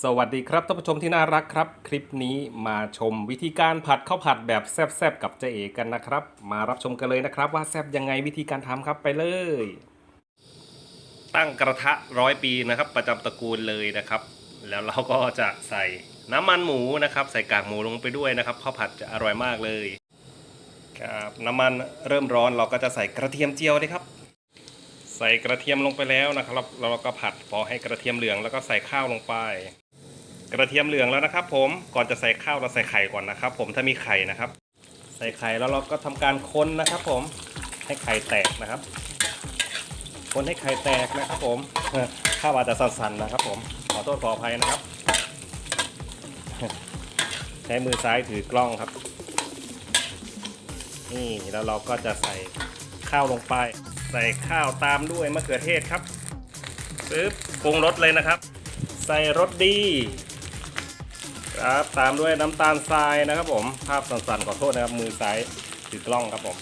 สวัสดีครับท่านผู้ชมที่น่ารักครับ คลิปนี้มาชมวิธีการผัดข้าวผัดแบบแซ่บๆกับเจ๊เอกันนะครับ มารับชมกันเลยนะครับ ว่าแซ่บยังไงวิธีการทำครับไปเลย ตั้งกระทะร้อยปีนะครับ ประจำตระกูลเลยนะครับ แล้วเราก็จะใส่น้ำมันหมูนะครับ ใส่กากหมูลงไปด้วยนะครับข้าวผัดจะอร่อยมากเลยครับน้ำมันเริ่มร้อนเราก็จะใส่กระเทียมเจียวเลยครับใส่กระเทียมลงไปแล้วนะครับ เราก็ผัดพอให้กระเทียมเหลืองแล้วก็ใส่ข้าวลงไป กระเทียมเหลืองแล้วนะครับ ผมก่อนจะใส่ข้าวเราใส่ไข่ก่อนนะครับ ผมถ้ามีไข่นะครับ ใส่ไข่แล้วเราก็ทำการคนนะครับ ผมให้ไข่แตกนะครับ คนให้ไข่แตกนะครับ ผมข้าวอาจจะสั่นๆนะครับ ผมขอโทษขออภัยนะครับ ใช้มือซ้ายถือกล้องครับ นี่แล้วเราก็จะใส่ข้าวลงไป ใส่ข้าวตามด้วยมะเขือเทศครับปึ๊บปรุงรสเลยนะครับ ใส่รสดี ครับตามด้วยน้ำตาลทรายนะครับผมภาพสั่นๆขอโทษนะครับมือซ้ายถือกล้องครับผม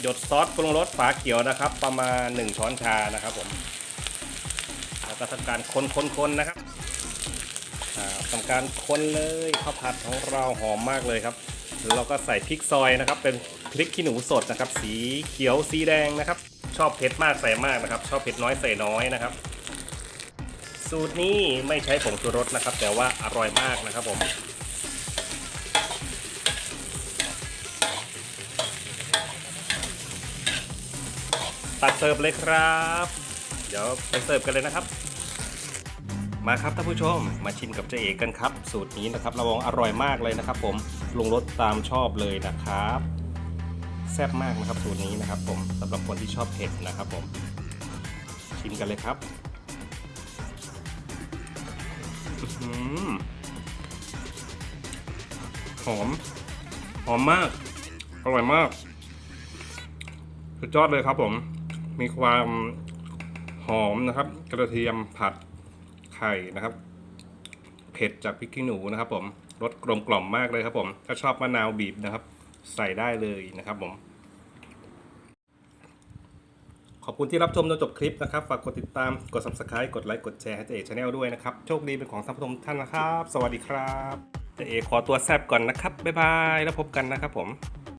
หยดซอสปรุงรสฝาเขียวนะครับ ประมาณ 1 ช้อนชานะครับผมแล้วก็ทำการคนๆๆนะครับทำการคนเลยข้าวผัดของเราหอมมากเลยครับแล้วเราก็ใส่พริกซอยนะครับ เป็นพริกขี้หนูสดนะครับ สีเขียวสีแดงนะครับ ชอบเผ็ดมากใส่มากนะครับ ชอบเผ็ดน้อยใส่น้อยนะครับ สูตรนี้ไม่ใช้ผงชูรสนะครับ แต่ว่าอร่อยมากนะครับผมตักเสิร์ฟเลยครับ เดี๋ยวไปเสิร์ฟกันเลยนะครับ มาครับท่านผู้ชม มาชิมกับเจ๊เอกกันครับ สูตรนี้นะครับระวังอร่อยมากเลยนะครับ ผมปรุงรสตามชอบเลยนะครับ แซ่บมากนะครับสูตรนี้นะครับ ผมสำหรับคนที่ชอบเผ็ดนะครับ ผมชิมกันเลยครับ หอม หอมมาก อร่อยมาก สุดยอดเลยครับผม มีความหอมนะครับ กระเทียมผัดไข่นะครับ เผ็ดจากพริกขี้หนูนะครับ ผม รสกลมกล่อมมากเลยครับผม ถ้าชอบมะนาวบีบนะครับ ใส่ได้เลยนะครับผม ขอบคุณที่รับชมจนจบคลิปนะครับ ฝากกดติดตาม กด subscribe กดไลค์ กดแชร์ให้เจเอชาแนลด้วยนะครับ โชคดีเป็นของท่านผู้ชมท่านนะครับ สวัสดีครับเจเอขอตัวแซบก่อนนะครับ บ๊ายบาย แล้วพบกันนะครับผม